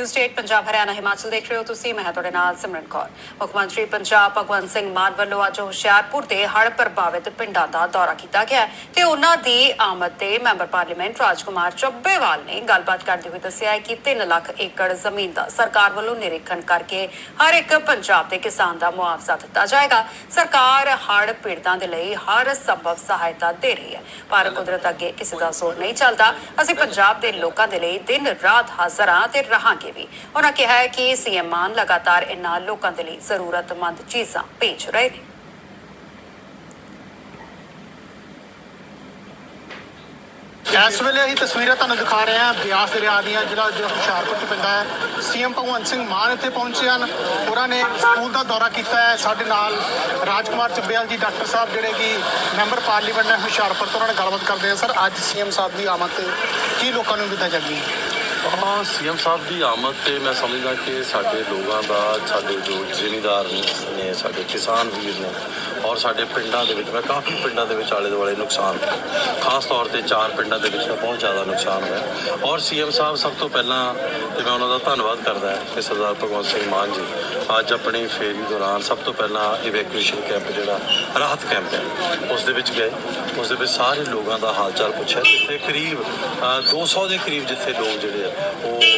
News state, Punjab, Haryana, Himachal ਦੇਖ ਰਹੇ ਹੋ ਤੁਸੀਂ। ਮੈਂ ਤੁਹਾਡੇ ਨਾਲ ਸਿਮਰਨ ਕੌਰ। ਮੁੱਖ ਮੰਤਰੀ ਪੰਜਾਬ ਭਗਵੰਤ ਸਿੰਘ ਮਾਨ ਵੱਲੋਂ ਅੱਜ ਹੁਸ਼ਿਆਰਪੁਰ ਦੇ ਹੜ੍ਹ ਪ੍ਰਭਾਵਿਤ ਪਿੰਡਾਂ ਦਾ ਦੌਰਾ ਕੀਤਾ ਗਿਆ ਤੇ ਉਹਨਾਂ ਦੀ ਆਮਦ ਤੇ ਮੈਂਬਰ ਪਾਰਲੀਮੈਂਟ ਰਾਜਕੁਮਾਰ ਚੱਬੇਵਾਲ ਨੇ ਗੱਲਬਾਤ ਕਰਦੇ ਹੋਏ ਦੱਸਿਆ ਕਿ 3 ਲੱਖ ਏਕੜ ਜ਼ਮੀਨ ਦਾ ਸਰਕਾਰ ਵੱਲੋਂ ਨਿਰੀਖਣ ਕਰਕੇ ਹਰ ਇੱਕ ਪੰਜਾਬ ਦੇ ਕਿਸਾਨ ਦਾ ਮੁਆਵਜ਼ਾ ਦਿੱਤਾ ਜਾਏਗਾ। ਸਰਕਾਰ ਹੜ੍ਹ ਪੀੜਤਾਂ ਦੇ ਲਈ ਹਰ ਸੰਭਵ ਸਹਾਇਤਾ ਦੇ ਰਹੀ ਹੈ, ਪਰ ਕੁਦਰਤ ਅੱਗੇ ਕਿਸੇ ਦਾ ਜ਼ੋਰ ਨਹੀਂ ਚੱਲਦਾ। ਅਸੀਂ ਪੰਜਾਬ ਦੇ ਲੋਕਾਂ ਦੇ ਲਈ ਦਿਨ ਰਾਤ ਹਾਜ਼ਰ ਹਾਂ ਤੇ ਰਹਾਂਗੇ। ਵੀ। ਉਹਨਾਂ ਕਿਹਾ ਹੈ ਕਿ ਸੀਐਮ ਮਾਨ ਲਗਾਤਾਰ ਇਨ੍ਹਾਂ ਲੋਕਾਂ ਦੇ ਲਈ ਜ਼ਰੂਰਤਮੰਦ ਚੀਜ਼ਾਂ ਭੇਜ ਰਹੇ ਨੇ। ਇਸ ਵੇਲੇ ਅਸੀਂ ਤਸਵੀਰਾਂ ਤੁਹਾਨੂੰ ਦਿਖਾ ਰਹੇ ਹਾਂ। ਬਿਆਸ ਦਰਿਆ ਦੀਆਂ ਜਿਹੜਾ ਜਿਹੜਾ ਹੁਸ਼ਿਆਰਪੁਰ ਚ ਪੈਂਦਾ ਹੈ। ਸੀਐਮ ਭਗਵੰਤ ਸਿੰਘ ਮਾਨ ਇੱਥੇ ਪਹੁੰਚੇ ਹਨ। ਉਹਨਾਂ ਨੇ ਸਕੂਲ ਦਾ ਦੌਰਾ ਕੀਤਾ ਹੈ। ਸਾਡੇ ਨਾਲ ਰਾਜਕੁਮਾਰ ਚੱਬੇਵਾਲ ਜੀ, ਡਾਕਟਰ ਸਾਹਿਬ, ਜਿਹੜੇ ਕਿ ਮੈਂਬਰ ਪਾਰਲੀਮੈਂਟ ਨੇ ਹੁਸ਼ਿਆਰਪੁਰ ਤੋਂ ਉਹਨਾਂ ਨਾਲ ਗੱਲਬਾਤ ਕਰਦੇ ਹਾਂ ਸਰ, ਅੱਜ ਸੀਐਮ ਸਾਹਿਬ ਦੀ ਆਮਦ ਤੇ ਕੀ ਲੋਕਾਂ ਨੂੰ ਦਿੱਤਾ ਜਾਂਦੀ ਹਾਂ ਹਾਂ ਸੀਐਮ ਸਾਹਿਬ ਦੀ ਆਮਦ ਤੇ ਮੈਂ ਸਮਝਦਾ ਕਿ ਸਾਡੇ ਲੋਕਾਂ ਦਾ ਸਾਡੇ ਜੋ ਜ਼ਿਮੀਦਾਰ ਨੇ ਸਾਡੇ ਕਿਸਾਨ ਵੀਰ ਨੇ ਔਰ ਸਾਡੇ ਪਿੰਡਾਂ ਦੇ ਵਿੱਚ ਮੈਂ ਕਾਫੀ ਪਿੰਡਾਂ ਦੇ ਵਿੱਚ ਆਲੇ ਦੁਆਲੇ ਨੁਕਸਾਨ ਖਾਸ ਤੌਰ ਤੇ ਚਾਰ ਪਿੰਡਾਂ ਦੇ ਵਿੱਚ ਤਾਂ ਬਹੁਤ ਜ਼ਿਆਦਾ ਨੁਕਸਾਨ ਹੋਇਆ। ਔਰ ਸੀਐਮ ਸਾਹਿਬ ਸਭ ਤੋਂ ਪਹਿਲਾਂ ਤੇ ਮੈਂ ਉਹਨਾਂ ਦਾ ਧੰਨਵਾਦ ਕਰਦਾ ਹਾਂ ਕਿ ਸਰਦਾਰ ਭਗਵੰਤ ਸਿੰਘ ਮਾਨ ਜੀ ਅੱਜ ਆਪਣੀ ਫੇਰੀ ਦੌਰਾਨ ਸਭ ਤੋਂ ਪਹਿਲਾਂ ਇਵੈਕੂਏਸ਼ਨ ਕੈਂਪ ਜਿਹੜਾ ਰਾਹਤ ਕੈਂਪ ਹੈ ਉਸ ਦੇ ਵਿੱਚ ਗਏ। ਉਸ ਦੇ ਵਿੱਚ ਸਾਰੇ ਲੋਕਾਂ ਦਾ ਹਾਲ ਚਾਲ ਪੁੱਛਿਆ। ਜਿੱਥੇ ਕਰੀਬ ਅ, 200 ਦੇ ਕਰੀਬ ਜਿੱਥੇ ਲੋਕ ਜਿਹੜੇ ਆ ਉਹ ਅ,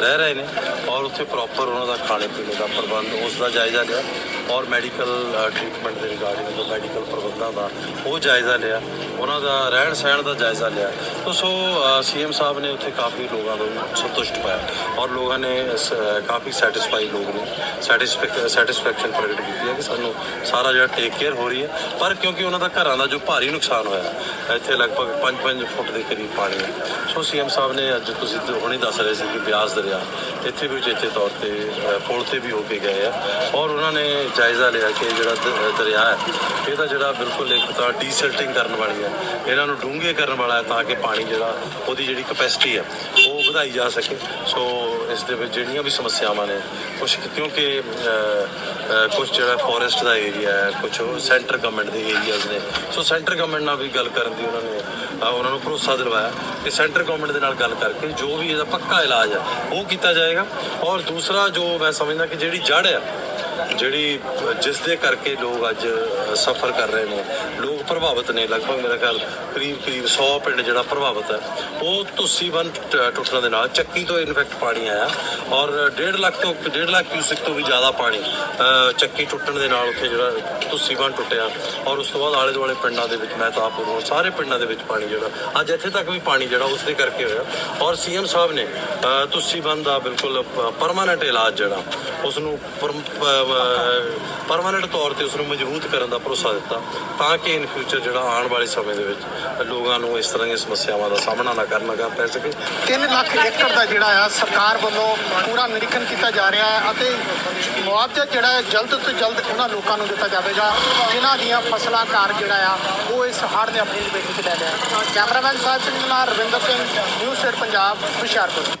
ਰਹਿ ਰਹੇ ਨੇ ਔਰ ਉੱਥੇ ਪ੍ਰੋਪਰ ਉਹਨਾਂ ਦਾ ਖਾਣੇ ਪੀਣੇ ਦਾ ਪ੍ਰਬੰਧ, ਉਸ ਦਾ ਜਾਇਜ਼ਾ ਲਿਆ ਔਰ ਮੈਡੀਕਲ ਟ੍ਰੀਟਮੈਂਟ ਦੇ ਰਿਗਾਰਡਿੰਗ ਜੋ ਮੈਡੀਕਲ ਪ੍ਰਬੰਧਾਂ ਦਾ ਉਹ ਜਾਇਜ਼ਾ ਲਿਆ, ਉਹਨਾਂ ਦਾ ਰਹਿਣ ਸਹਿਣ ਦਾ ਜਾਇਜ਼ਾ ਲਿਆ। ਤੋ ਸੋ ਸੀਐਮ ਸਾਹਿਬ ਨੇ ਉੱਥੇ ਕਾਫੀ ਲੋਕਾਂ ਨੂੰ ਸੰਤੁਸ਼ਟ ਪਾਇਆ ਔਰ ਲੋਕਾਂ ਨੇ ਸ- ਕਾਫੀ ਸੈਟੀਸਫਾਈ ਲੋਕ ਨੇ। ਸੈਟੀਸਫੈਕਸ਼ਨ ਪ੍ਰਗਟ ਕੀਤੀ ਹੈ ਕਿ ਸਾਨੂੰ ਸਾਰਾ ਜਿਹੜਾ ਟੇਕ ਕੇਅਰ ਹੋ ਰਹੀ ਹੈ। ਪਰ ਕਿਉਂਕਿ ਉਹਨਾਂ ਦਾ ਘਰਾਂ ਦਾ ਜੋ ਭਾਰੀ ਨੁਕਸਾਨ ਹੋਇਆ, ਇੱਥੇ ਲਗਭਗ 5-5 ਫੁੱਟ ਦੇ ਕਰੀਬ ਪਾਣੀ ਹੈ। ਸੋ ਸੀਐਮ ਸਾਹਿਬ ਨੇ ਅੱਜ ਤੁਸੀਂ ਤਾਂ ਹੁਣੇ ਦੱਸ ਰਹੇ ਸੀ ਕਿ ਬਿਆਸ ਦਰਿਆ ਇੱਥੇ ਵੀ ਉਚੇਚੇ ਤੌਰ ਤੇ ਅ, ਪੁਲ ਤੇ ਵੀ ਹੋ ਕੇ ਗਏ ਆ। ਔਰ ਉਹਨਾਂ ਨੇ ਜਾਇਜ਼ਾ ਲਿਆ ਕਿ ਜਿਹੜਾ ਦਰਿਆ ਹੈ ਇਹਦਾ ਜਿਹੜਾ ਬਿਲਕੁਲ ਇੱਕ ਤਾਂ ਡੀਸਿਲਟਿੰਗ ਕਰਨ ਵਾਲੀ ਹੈ। ਇਹਨਾਂ ਨੂੰ ਡੂੰਘੇ ਕਰਨ ਵਾਲਾ ਹੈ ਤਾਂ ਕਿ ਪਾਣੀ ਜਿਹੜਾ ਉਹਦੀ ਜਿਹੜੀ ਕਪੈਸਿਟੀ ਹੈ ਉਹ ਵਧਾਈ ਜਾ ਸਕੇ। ਸੋ ਇਸ ਦੇ ਵਿੱਚ ਜਿਹੜੀਆਂ ਵੀ ਸਮੱਸਿਆਵਾਂ ਨੇ ਕੁਝ ਕਿਉਂਕਿ ਕੁਝ ਜਿਹੜਾ ਫੋਰੈਸਟ ਦਾ ਏਰੀਆ ਹੈ ਕੁਝ ਸੈਂਟਰ ਗਵਰਨਮੈਂਟ ਦੇ ਏਰੀਆਜ਼ ਨੇ। ਸੋ ਸੈਂਟਰ ਗਵਰਨਮੈਂਟ ਨਾਲ ਵੀ ਗੱਲ ਕਰਨ ਦੀ ਉਹਨਾਂ ਨੇ ਉਹਨਾਂ ਨੂੰ ਭਰੋਸਾ ਦਿਲਵਾਇਆ ਕਿ ਸੈਂਟਰ ਗਵਰਨਮੈਂਟ ਦੇ ਨਾਲ ਗੱਲ ਕਰਕੇ ਜੋ ਵੀ ਇਹਦਾ ਪੱਕਾ ਇਲਾਜ ਹੈ ਉਹ ਕੀਤਾ ਜਾਏਗਾ। ਔਰ ਦੂਸਰਾ ਜੋ ਮੈਂ ਸਮਝਦਾ ਕਿ ਜਿਹੜੀ ਜੜ ਹੈ ਜਿਹੜੀ ਜਿਸ ਦੇ ਕਰਕੇ ਲੋਕ ਅੱਜ ਸਫਰ ਕਰ ਰਹੇ ਨੇ। ਲੋਕ ਪ੍ਰਭਾਵਿਤ ਨੇ ਲਗਭਗ ਮੇਰਾ ਖਿਆਲ ਕਰੀਬ ਕਰੀਬ 100 ਪਿੰਡ ਜਿਹੜਾ ਪ੍ਰਭਾਵਿਤ ਹੈ ਉਹ ਤੁਸੀ ਬੰਨ ਟੁੱਟਣ ਦੇ ਨਾਲ ਚੱਕੀ ਤੋਂ ਇਨਫੈਕਟ ਪਾਣੀ ਆਇਆ ਔਰ 1.5 ਲੱਖ ਤੋਂ 1.5 ਲੱਖ ਕਿਊਸਿਕ ਤੋਂ ਵੀ ਜ਼ਿਆਦਾ ਪਾਣੀ ਚੱਕੀ ਟੁੱਟਣ ਦੇ ਨਾਲ ਉੱਥੇ ਜਿਹੜਾ ਤੁਸੀ ਬੰਨ ਟੁੱਟਿਆ ਔਰ ਉਸ ਤੋਂ ਬਾਅਦ ਆਲੇ ਦੁਆਲੇ ਪਿੰਡਾਂ ਦੇ ਵਿੱਚ ਮਹਿਤਾਬਪੁਰ ਸਾਰੇ ਪਿੰਡਾਂ ਦੇ ਵਿੱਚ ਪਾਣੀ ਜਿਹੜਾ ਅੱਜ ਇੱਥੇ ਤੱਕ ਵੀ ਪਾਣੀ ਜਿਹੜਾ ਉਸ ਦੇ ਕਰਕੇ ਹੋਇਆ ਔਰ ਸੀਐਮ ਸਾਹਿਬ ਨੇ ਅ, ਤੁਸੀ ਦਾ ਬਿਲਕੁਲ ਪਰਮਾਨੈਂਟ ਇਲਾਜ ਜਿਹੜਾ ਉਸ ਨੂੰ ਪਰਮਾਨੈਂਟ ਤੌਰ ਤੇ ਉਸ ਨੂੰ ਮਜ਼ਬੂਤ ਕਰਨ ਦਾ ਭਰੋਸਾ ਦਿੱਤਾ ਤਾਂ ਕਿ ਇਨ ਫਿਊਚਰ ਜਿਹੜਾ ਆਉਣ ਵਾਲੇ ਸਮੇਂ ਦੇ ਵਿੱਚ ਲੋਕਾਂ ਨੂੰ ਇਸ ਤਰ੍ਹਾਂ ਦੀਆਂ ਸਮੱਸਿਆਵਾਂ ਦਾ ਸਾਹਮਣਾ ਨਾ ਕਰਨਾ ਪੈ ਸਕੇ। 3 ਲੱਖ ਏਕੜ ਦਾ ਜਿਹੜਾ ਆ ਸਰਕਾਰ ਵੱਲੋਂ ਪੂਰਾ ਨਿਰੀਖਣ ਕੀਤਾ ਜਾ ਰਿਹਾ ਹੈ ਅਤੇ ਮੁਆਵਜ਼ਾ ਜਿਹੜਾ ਹੈ ਜਲਦ ਤੋਂ ਜਲਦ ਉਹਨਾਂ ਲੋਕਾਂ ਨੂੰ ਦਿੱਤਾ ਜਾਵੇਗਾ, ਜਿਨ੍ਹਾਂ ਦੀਆਂ ਫਸਲਾਂ ਕਾਰ ਜਿਹੜਾ ਆ, ਉਹ ਇਸ ਹੜ੍ਹ ਨੇ ਆਪਣੀ ਲਪੇਟ ਵਿੱਚ ਲੈ ਲਿਆ। ਕੈਮਰਾਮੈਨ ਸਾਹਿਬ ਸਿੰਘ ਨਾਲ ਰਵਿੰਦਰ ਸਿੰਘ, ਨਿਊਜ਼ ਸਟੇਟ ਪੰਜਾਬ, ਹੁਸ਼ਿਆਰਪੁਰ।